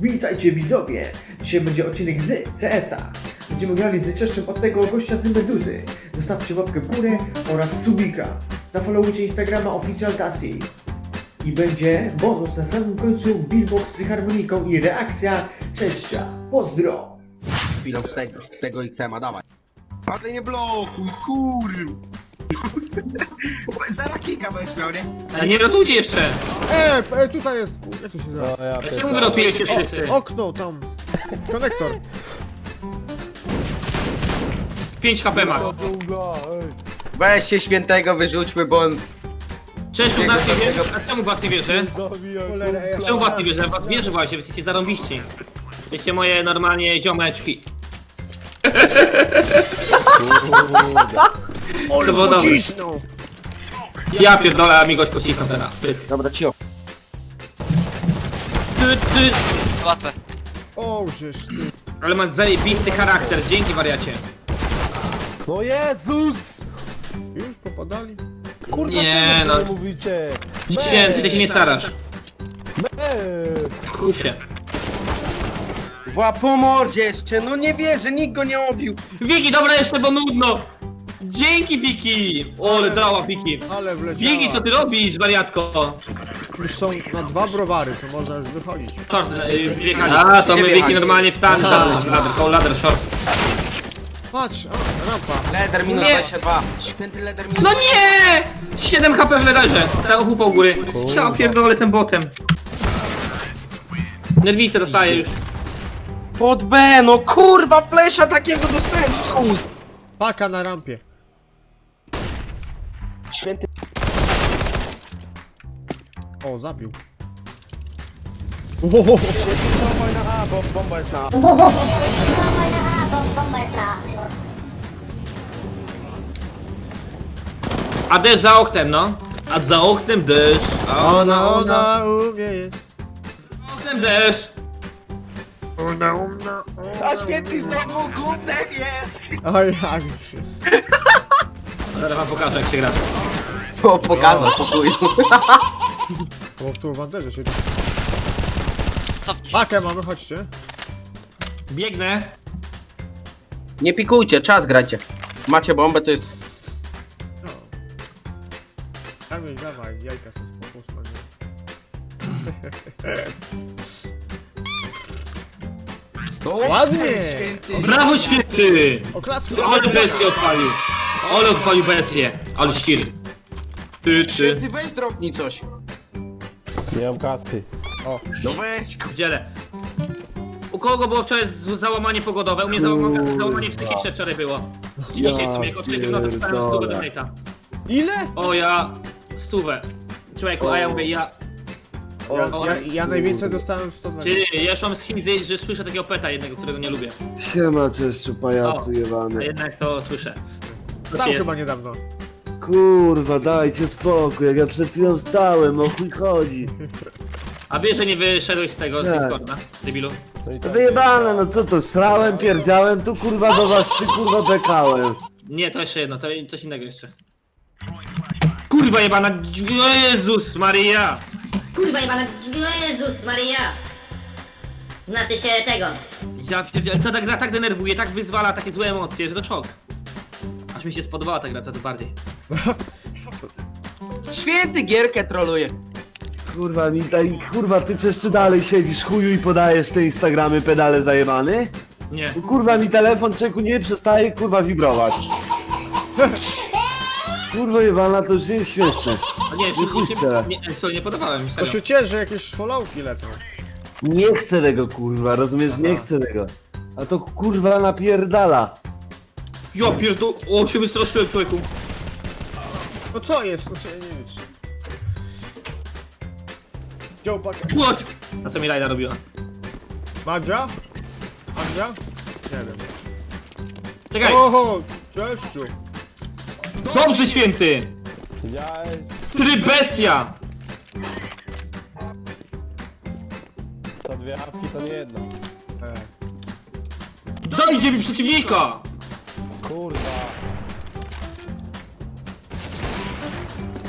Witajcie widzowie! Dzisiaj będzie odcinek z CS-a. Będziemy grali z czeszczem od tego gościa z Meduzy. Zostawcie łapkę w górę oraz subika. Zafollowujcie Instagrama Official Tassi. I będzie bonus na samym końcu, beatbox z harmoniką i reakcja czeszcza. Pozdro! chwilą z tego, z tego XM-a, dawaj. Ale nie blokuj, kur... Zaraz kika będziesz miał, nie? Ale nie rotujcie jeszcze! E, e, tutaj jest, ku- jak to się nazywa? Czemu wy rotujecie wszyscy? Okno tam, konektor. 5 HP ma. Weź się świętego wyrzućmy, bo on... Czeszu, Jego nas nie wierzy? A czemu was nie wierzę? Cholera, ja Czemu was nie wierzę? Ja Was wierzę właśnie, wy jesteście zarąbiści. Jesteście moje normalnie ziomeczki. Było dobre. pocisnął. Ja pierdolę, a mi gość pocisnął teraz. Pysk. Dobra, cio. Ty, ty. Płacę. O, żeż ty. Ale masz zajebisty charakter, dzięki wariacie. No Jezus! Już popadali? Kurwa, Nie, no. no. mówicie? Święty, ty się nie starasz. Eee, Skup się. Ła po mordzie jeszcze, no nie wierzę, nikt go nie obił. Wiki, dobra jeszcze, bo nudno. Dzięki Wiki. Ole, dała Wiki. Ale wleciała. Wiki, co ty robisz, wariatko? Już są na dwa browary, to można już wychodzić. Short, y, wjechali. A, to my Wiki normalnie w tank zadać. Ladder, koło ladder, short. Patrz, a, rampa. Leder minus Nie. 22. Święty leder minus No nie! 7 HP w ledarze. Tak upał góry. Ja pierdolę, jestem botem. Nerwice dostaję już. Pod B, no kurwa, flesza takiego dostałem. Chuj. Paka na rampie. Święty... O, zabił. Ohoho. dawaj na A, bo bomba jest na A. A deszcz za oknem, no. A za oknem deszcz. A Ona, ona umie. Za oknem deszcz. A święty znowu gównem jest. A jak się. Zaraz wam pokażę jak się gra. O, pokazał, pokoju. O, tu w banderze siedzi. Cofnij się. Pakę mamy, chodźcie. Biegnę. Nie pikujcie, czas grajcie. Macie bombę, to jest... No. Dawaj, dawaj, jajka są spoko, Ładnie! Brawo świetny! Oklaski! Ale bestię odpalił. Ale odpalił bestię. Ale ścir. Ty, ty. Święty, weź dropnij coś. Nie mam kaski. No weź, Dzielę. U kogo było wczoraj z- załamanie pogodowe? U mnie załamanie, załamanie psychiczne wczoraj było. Dzisiaj w sumie, jak o trzeciej w nocy dostałem stówę do. Ile? O ja... stówę. Człowieku, a ja mówię, ja... Ja, ja, ja najwięcej dostałem 120. Ty, ja już mam schizę, że słyszę takiego peta jednego, którego nie lubię. Siema, czeszczu pajacu O. A jebany. jednak to słyszę. Jest? chyba niedawno. Kurwa, dajcie spokój, jak ja przed chwilą stałem, o chuj chodzi. A wiesz, że nie wyszedłeś z tego, z Tak. Discorda, debilu? No i To tak. wyjebane, no co to, srałem, pierdziałem, tu kurwa do was trzy kurwa bekałem. Nie, to jeszcze jedno, to coś innego jeszcze. Kurwa jebana, o Jezus Maria! Kurwa jebana, o Jezus Maria! Znaczy się tego. Ja pierdzielę, ta gra tak denerwuje, tak wyzwala takie złe emocje, że to szok. Aż mi się spodobała ta gra coraz bardziej. Święty gierkę troluje. Kurwa, mi daj, kurwa, ty czeszczu dalej siedzisz chuju i podajesz te Instagramy pedale zajebany? Nie. Kurwa, mi telefon czeku nie przestaje kurwa wibrować. Kurwa jebana, to już nie jest śmieszne. Nie, Nie czy, chcę. nie, co, nie podobałem mi, To serio. że jakieś followki lecą. Nie chcę tego kurwa, rozumiesz, nie chcę tego. A to kurwa napierdala. Ja pierdol... O, się wystraszyłem człowieku. No co jest? No się nie wiem. czy- Wziął pakę. A co mi Lajda robiła? Madzia? Madzia? Nie wiem. Czekaj! Oho, czeszczu. Dobrze święty! Widziałeś? Ty bestia! To dwie apki to nie jedna. E, Dajcie mi przeciwnika! Kurwa.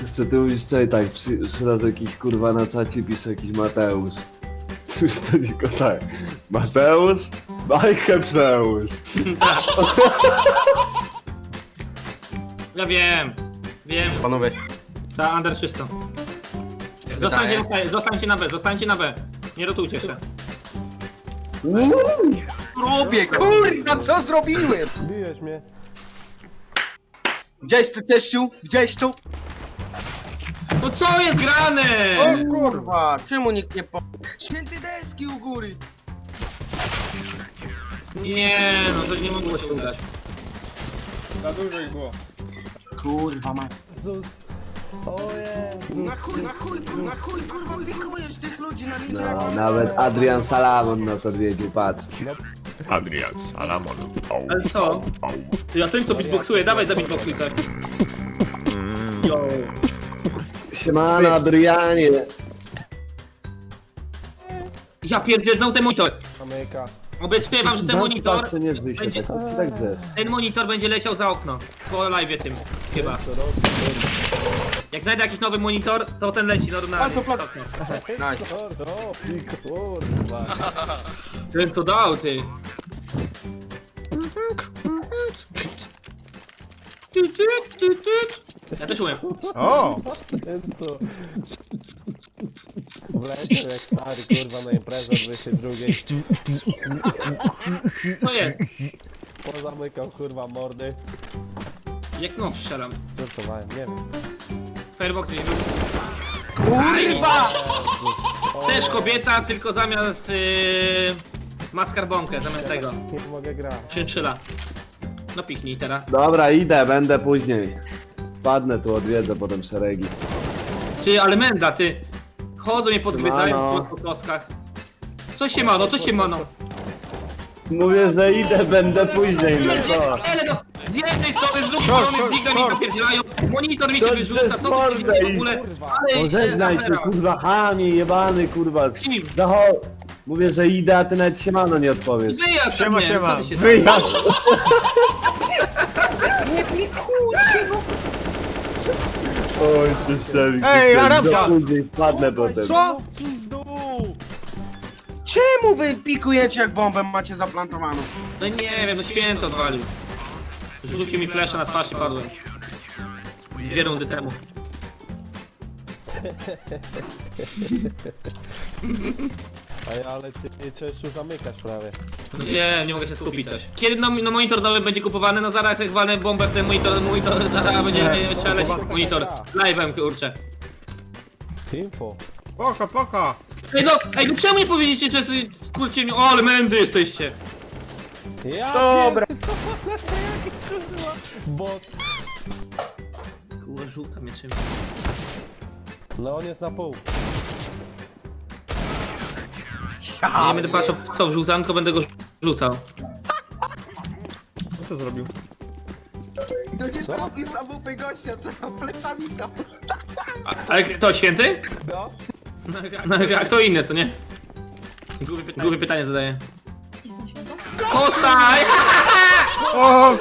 Jeszcze ty mówisz, czekaj tak, przy, przyraz jakiś kurwa na czacie pisze jakiś Mateusz. Cóż to tylko tak. Mateusz, bajkę przełóż. Ja wiem. Wiem. Panowie. Ta under czysto. Zostańcie, zostań- zostańcie na B, zostańcie na B. Nie rotujcie się. Robię, kurwa, co zrobiłem? Biłeś mnie. Widziałeś ty teściu? Widziałeś tu? No co jest grane? O kurwa, czemu nikt nie po... Święty deski u góry. Nie, no to nie mogło się udać. Za dużo ich było. Kurwa, ma... Zus. O Jezu. Na chuj, na chuj, na chuj, kurwa, pikujesz tych ludzi na mnie. No, nawet Adrian Salamon nas odwiedził, patrz. Ale co? Ja ten co beatboxuje, dawaj za beatboxuj coś. Yo. Siemano, Adrianie. Ja pierdzielę, znowu ten monitor. Amyka. Obiecuję wam, że ten monitor, nie drzyj się będzie- tak, ci tak drzesz? ten monitor będzie leciał za okno. Po live tym, chyba. Jak znajdę jakiś nowy monitor, to ten leci normalnie. Co robi, kurwa. Ten to dał, ty. Ty, ty, ty, ty. Ja też umiem. O! Ten co? Wleciał jak stary, kurwa, na imprezę 22. To jest. Pozamykał, kurwa, mordy. Jak no strzelam. Żartowałem, nie wiem. Firebox nie był. Kurwa! Też kobieta, tylko zamiast yy, ma skarbonkę, zamiast tego. Nie mogę grać. Czynczyla. No piknij teraz. Dobra, idę, będę później. Padnę tu, odwiedzę potem szeregi. Ty, ale menda, ty. Chodzą mnie podgryzają Siemano. po koskach. Co się mano, co się mano? Mówię, że idę, będę później, no co? Ale no, z jednej strony, z drugiej Short, strony, short, z mi short. monitor mi się To wyrzuca, przez co tu się mordę dzieje w i- ogóle? Kurwa. Ale, Pożegnaj się, afera. kurwa, chamie, jebany, kurwa. Kim? Zacho... Mówię, że idę, a ty nawet siemano nie odpowiesz. Wyjazd Siema, siema. co ty się Wyjazd! Oj, ty szczeli, Ej, Arabka! Później wpadnę potem. Co? Czemu wy pikujecie jak bombę macie zaplantowaną? No nie wiem, no święto odwalił. Rzucił mi flesza na twarz i padłem. Dwie rundy temu. Ej, ale ty, ty Czesiu zamykasz prawie. Nie, nie mogę się skupić też. Kiedy no, no monitor nowy będzie kupowany, no zaraz jak walę bombę w ten monitor, monitor zaraz będzie Nie, będzie trzeba lecieć monitor. Live'em kurczę. Info. Poko, poko! Ej no, ej no czemu nie powiedzieliście, że kurczę mi, o ale mędy jesteście. Ja Dobra. Bot. Kurwa, rzuca mnie czymś. No on jest na pół. Nie będę patrzył w co wrzucam, tylko będę go rzucał. Co zrobił? To nie trafi samopy gościa, co plecami stał. A, ale kto, święty? No. No, no a kto inny, to nie? Głupie pytanie, Głupie pytanie zadaję. Kosaj! O!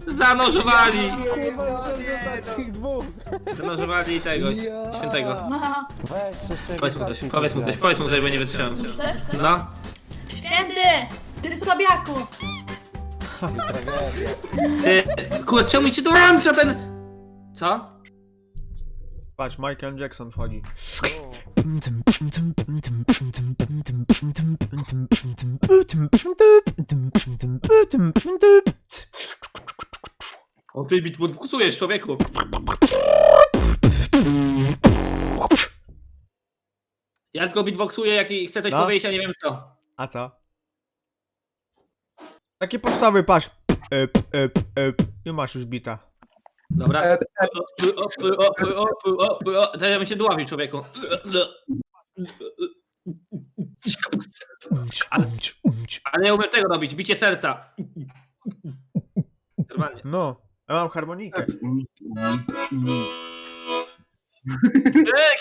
Było? Zanożowali! Kurwa, dwóch. Zanożowali tego, świętego. Weź, jeszcze Powiedz mu coś, powiedz mu coś, powiedz mu coś, bo nie wytrzymam. No. Święty! Ty słabiaku! Tragedia. Ty, kurczę, czemu mi się dołącza ten... Co? Patrz, Michael Jackson wchodzi. O, ty podkusujesz, człowieku. Ja tylko beatboxuję, jak chcę coś No. powiedzieć, a nie wiem co. A co? Takie podstawy, patrz. Ep, ep, ep. Nie masz już bita. Dobra. Opy, opy, opy, opy, opy, o. Teraz ja bym się dławił, człowieku. Ale, ale ja umiem tego robić, bicie serca. Normalnie. No, ja mam harmonikę.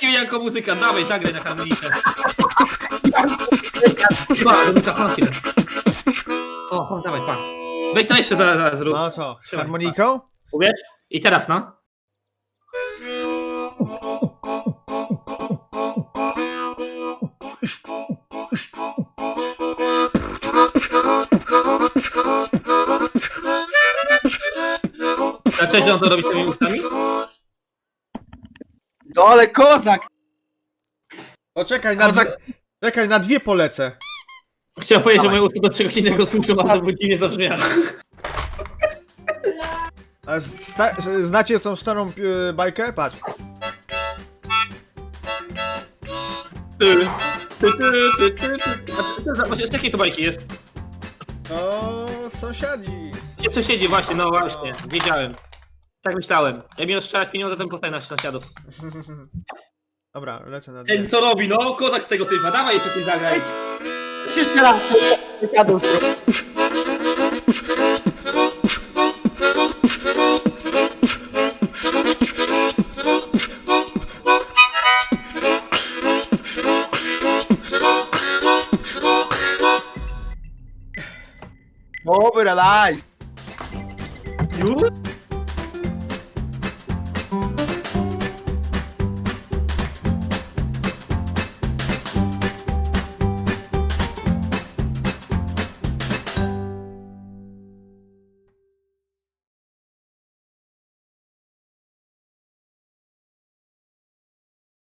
Ej, jako muzyka, dawaj, zagraj na harmonikę. Pa, muzyka, pa, chwilę. O, o, dawaj, pa. Weź to jeszcze zaraz, zaraz zrób. No co, z harmoniką? Uwierz? I teraz, no. Że on to robi swoimi ustami? No ale kozak! O, czekaj, na dwie, czekaj, na dwie polecę. Chciałem powiedzieć, że moje usta do czegoś innego służą, ale to by dziwnie zabrzmiało. A sta, znacie tą starą e, bajkę? Patrz. Ty, ty, ty, ty, ty, ty. A ty- ty- Właśnie z jakiej to bajki jest? O, sąsiadzi. Gdzie co siedzi właśnie, no właśnie, wiedziałem. Tak myślałem. Jak mi rozstrzelać pieniądze, to postaję naszych sąsiadów. Dobra, lecę na dwie. Ten co robi, no? Kozak z tego typa, dawaj jeszcze coś zagraj. Jeszcze raz! Dobra, daj! Już?